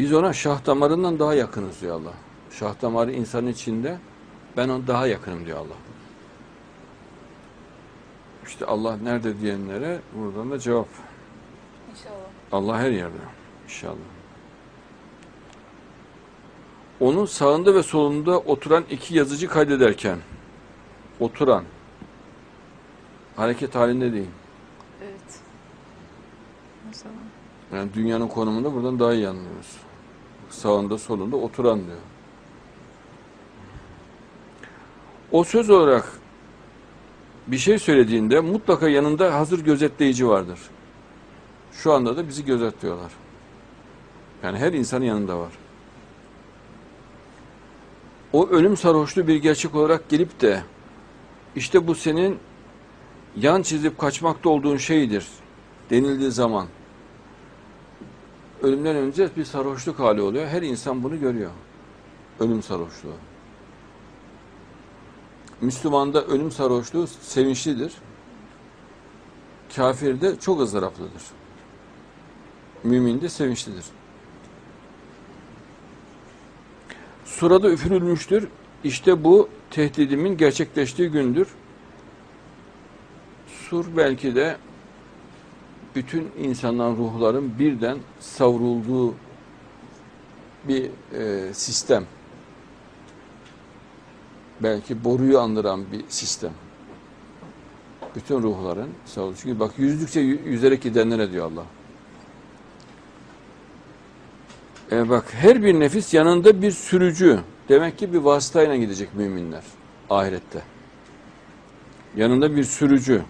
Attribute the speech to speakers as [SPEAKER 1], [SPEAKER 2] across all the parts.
[SPEAKER 1] Biz ona şah damarından daha yakınız diyor Allah. Şah damarı insanın içinde ben ona daha yakınım diyor Allah. İşte Allah nerede diyenlere buradan da cevap.
[SPEAKER 2] İnşallah.
[SPEAKER 1] Allah her yerde inşallah. Onun sağında ve solunda oturan iki yazıcı kaydederken oturan hareket halinde değil.
[SPEAKER 2] Evet. Mesela.
[SPEAKER 1] Yani dünyanın konumunda buradan daha iyi anlıyoruz. Sağında solunda oturan diyor. O söz olarak bir şey söylediğinde mutlaka yanında hazır gözetleyici vardır. Şu anda da bizi gözetliyorlar. Yani her insanın yanında var. O ölüm sarhoşluğu bir gerçek olarak gelip de işte bu senin yan çizip kaçmakta olduğun şeydir denildiği zaman ölümden önce bir sarhoşluk hali oluyor. Her insan bunu görüyor. Ölüm sarhoşluğu. Müslümanda ölüm sarhoşluğu sevinçlidir. Kafirde çok ızdıraplıdır. Müminde sevinçlidir. Surada üfürülmüştür. İşte bu tehdidimin gerçekleştiği gündür. Sur belki de bütün insanların ruhların birden savrulduğu bir e, sistem. Belki boruyu andıran bir sistem. Bütün ruhların savrulduğu. Çünkü bak yüzdükçe yü- yüzerek gidenlere diyor Allah. E bak her bir nefis yanında bir sürücü. Demek ki bir vasıtayla gidecek müminler ahirette. Yanında bir sürücü.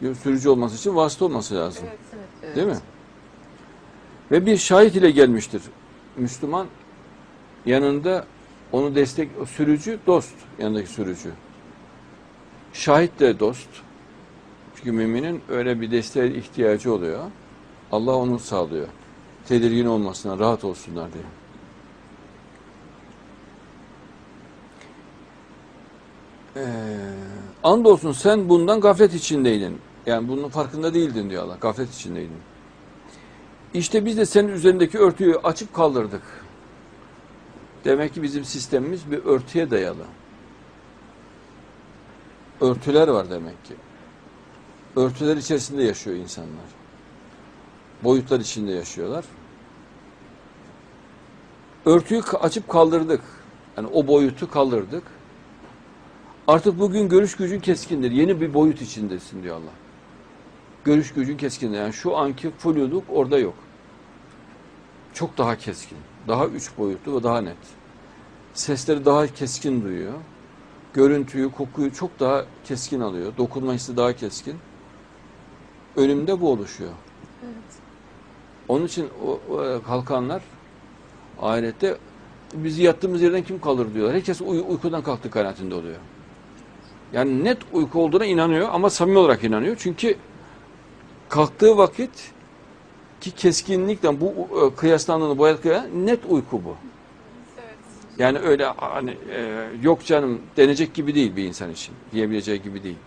[SPEAKER 1] Sürücü olması için vasıta olması lazım.
[SPEAKER 2] Evet, evet.
[SPEAKER 1] Değil mi? Ve bir şahit ile gelmiştir. Müslüman yanında onu destek, sürücü dost, yanındaki sürücü. Şahit de dost. Çünkü müminin öyle bir desteğe ihtiyacı oluyor. Allah onu sağlıyor. Tedirgin olmasına, rahat olsunlar diye. Ee, andolsun sen bundan gaflet içindeydin. Yani bunun farkında değildin diyor Allah. Gaflet içindeydin. İşte biz de senin üzerindeki örtüyü açıp kaldırdık. Demek ki bizim sistemimiz bir örtüye dayalı. Örtüler var demek ki. Örtüler içerisinde yaşıyor insanlar. Boyutlar içinde yaşıyorlar. Örtüyü açıp kaldırdık. Yani o boyutu kaldırdık. Artık bugün görüş gücün keskindir. Yeni bir boyut içindesin diyor Allah. Görüş gücün keskindir. Yani şu anki fluluk orada yok. Çok daha keskin. Daha üç boyutlu ve daha net. Sesleri daha keskin duyuyor. Görüntüyü, kokuyu çok daha keskin alıyor. Dokunma hissi daha keskin. Ölümde bu oluşuyor.
[SPEAKER 2] Evet.
[SPEAKER 1] Onun için o, o kalkanlar ahirette bizi yattığımız yerden kim kalır diyorlar. Herkes uy- uykudan kalktı kanaatinde oluyor. Yani net uyku olduğuna inanıyor ama samimi olarak inanıyor. Çünkü kalktığı vakit ki keskinlikle bu e, kıyaslandığında boyat kıya net uyku bu.
[SPEAKER 2] Evet.
[SPEAKER 1] Yani öyle hani e, yok canım denecek gibi değil bir insan için. Diyebileceği gibi değil.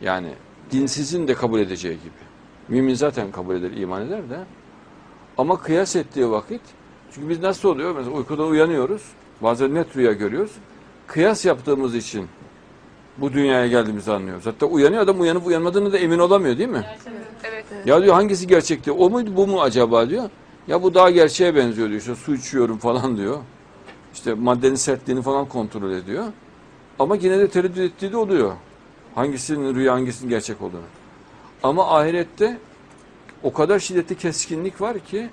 [SPEAKER 1] Yani dinsizin de kabul edeceği gibi. Mümin zaten kabul eder, iman eder de. Ama kıyas ettiği vakit çünkü biz nasıl oluyor? Mesela uykuda uyanıyoruz. Bazen net rüya görüyoruz. Kıyas yaptığımız için bu dünyaya geldiğimizi anlıyoruz. Hatta uyanıyor adam uyanıp uyanmadığını da emin olamıyor değil mi?
[SPEAKER 2] Evet. evet.
[SPEAKER 1] Ya diyor hangisi gerçekti? O muydu bu mu acaba diyor. Ya bu daha gerçeğe benziyor diyor. İşte su içiyorum falan diyor. İşte maddenin sertliğini falan kontrol ediyor. Ama yine de tereddüt ettiği de oluyor. Hangisinin rüya hangisinin gerçek olduğunu. Ama ahirette o kadar şiddetli keskinlik var ki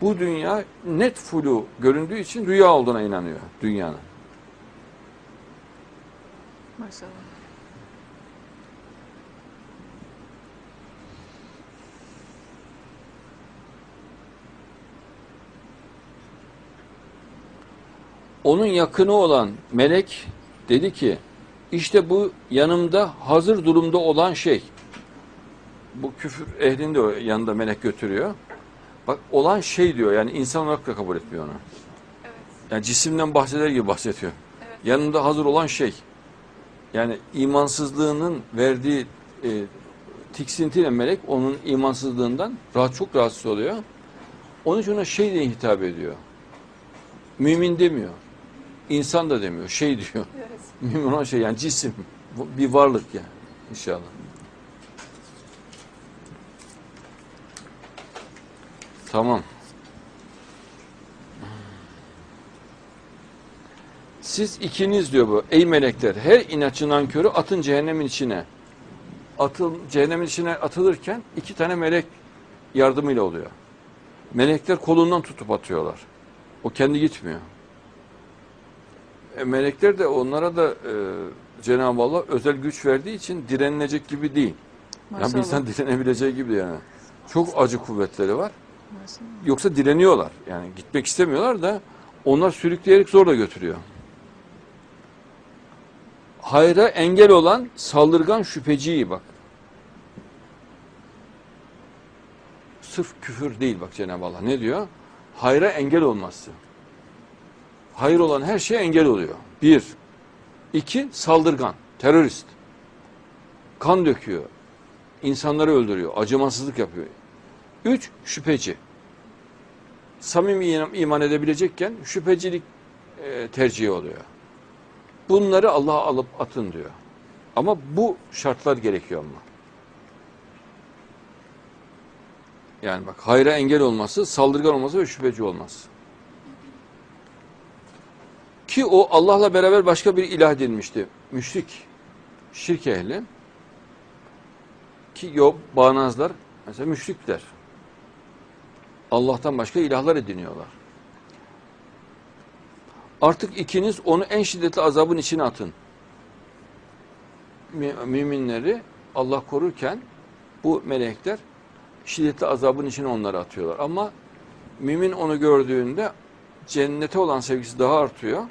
[SPEAKER 1] bu dünya net flu göründüğü için rüya olduğuna inanıyor dünyanın.
[SPEAKER 2] Maşallah.
[SPEAKER 1] Onun yakını olan melek dedi ki işte bu yanımda hazır durumda olan şey. Bu küfür ehlini de o yanında melek götürüyor. Bak olan şey diyor yani insan olarak da kabul etmiyor onu.
[SPEAKER 2] Evet.
[SPEAKER 1] Yani cisimden bahseder gibi bahsediyor.
[SPEAKER 2] Evet.
[SPEAKER 1] Yanında hazır olan şey. Yani imansızlığının verdiği e, tiksintiyle melek onun imansızlığından rahat çok rahatsız oluyor. Onun için ona şey diye hitap ediyor. Mümin demiyor. İnsan da demiyor. Şey diyor.
[SPEAKER 2] Evet.
[SPEAKER 1] Mümin olan şey yani cisim. Bir varlık yani inşallah. Tamam. Siz ikiniz diyor bu. Ey melekler her inatçı nankörü atın cehennemin içine. Atıl, cehennemin içine atılırken iki tane melek yardımıyla oluyor. Melekler kolundan tutup atıyorlar. O kendi gitmiyor. E, melekler de onlara da e, Cenab-ı Allah özel güç verdiği için direnilecek gibi değil. Yani bir
[SPEAKER 2] Maşallah.
[SPEAKER 1] insan direnebileceği gibi yani. Çok acı kuvvetleri var.
[SPEAKER 2] Maşallah.
[SPEAKER 1] Yoksa direniyorlar. Yani gitmek istemiyorlar da onlar sürükleyerek zorla götürüyor. Hayra engel olan saldırgan şüpheciyi bak. Sırf küfür değil bak Cenab-ı Allah. Ne diyor? Hayra engel olması. Hayır olan her şeye engel oluyor. Bir. İki, saldırgan, terörist. Kan döküyor. insanları öldürüyor. Acımasızlık yapıyor. Üç, şüpheci. Samimi iman- edebilecekken şüphecilik e, tercihi oluyor. Bunları Allah'a alıp atın diyor. Ama bu şartlar gerekiyor ama. Yani bak hayra engel olması, saldırgan olması ve şüpheci olması. Ki o Allah'la beraber başka bir ilah edilmişti. Müşrik, şirk ehli. Ki yok bağnazlar mesela müşrikler. Allah'tan başka ilahlar ediniyorlar. Artık ikiniz onu en şiddetli azabın içine atın. Mü- Müminleri Allah korurken bu melekler şiddetli azabın içine onları atıyorlar. Ama mümin onu gördüğünde cennete olan sevgisi daha artıyor.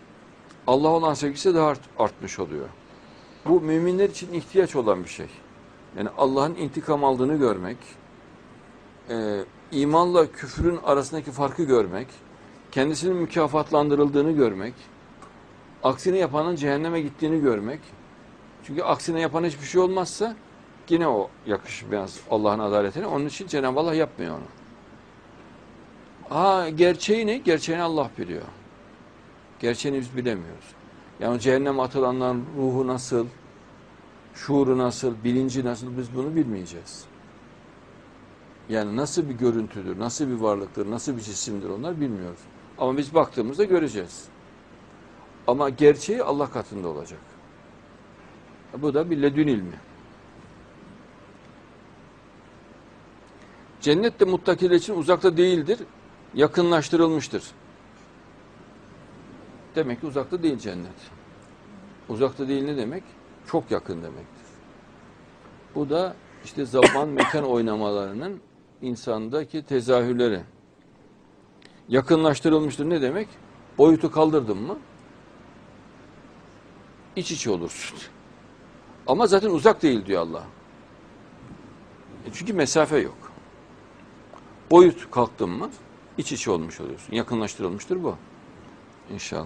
[SPEAKER 1] Allah olan sevgisi daha art- artmış oluyor. Bu müminler için ihtiyaç olan bir şey. Yani Allah'ın intikam aldığını görmek, e, imanla küfrün arasındaki farkı görmek, kendisinin mükafatlandırıldığını görmek, aksini yapanın cehenneme gittiğini görmek. Çünkü aksine yapan hiçbir şey olmazsa yine o yakışmaz Allah'ın adaletine. Onun için Cenab-ı Allah yapmıyor onu. Ha gerçeği ne? Gerçeğini Allah biliyor. Gerçeğini biz bilemiyoruz. Yani cehenneme atılanların ruhu nasıl, şuuru nasıl, bilinci nasıl biz bunu bilmeyeceğiz. Yani nasıl bir görüntüdür, nasıl bir varlıktır, nasıl bir cisimdir onlar bilmiyoruz. Ama biz baktığımızda göreceğiz. Ama gerçeği Allah katında olacak. Bu da bir ledün ilmi. Cennet de muttakiler için uzakta değildir, yakınlaştırılmıştır. Demek ki uzakta değil cennet. Uzakta değil ne demek? Çok yakın demektir. Bu da işte zaman mekan oynamalarının insandaki tezahürleri. Yakınlaştırılmıştır ne demek? Boyutu kaldırdın mı iç içe olursun. Ama zaten uzak değil diyor Allah. E çünkü mesafe yok. Boyut kalktın mı iç içe olmuş oluyorsun. Yakınlaştırılmıştır bu. İnşallah.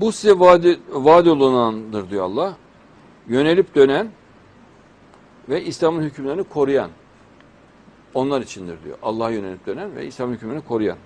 [SPEAKER 1] Bu size vaadi, vaad olunandır diyor Allah. Yönelip dönen ve İslam'ın hükümlerini koruyan. Onlar içindir diyor. Allah'a yönelip dönen ve İslam'ın hükümlerini koruyan.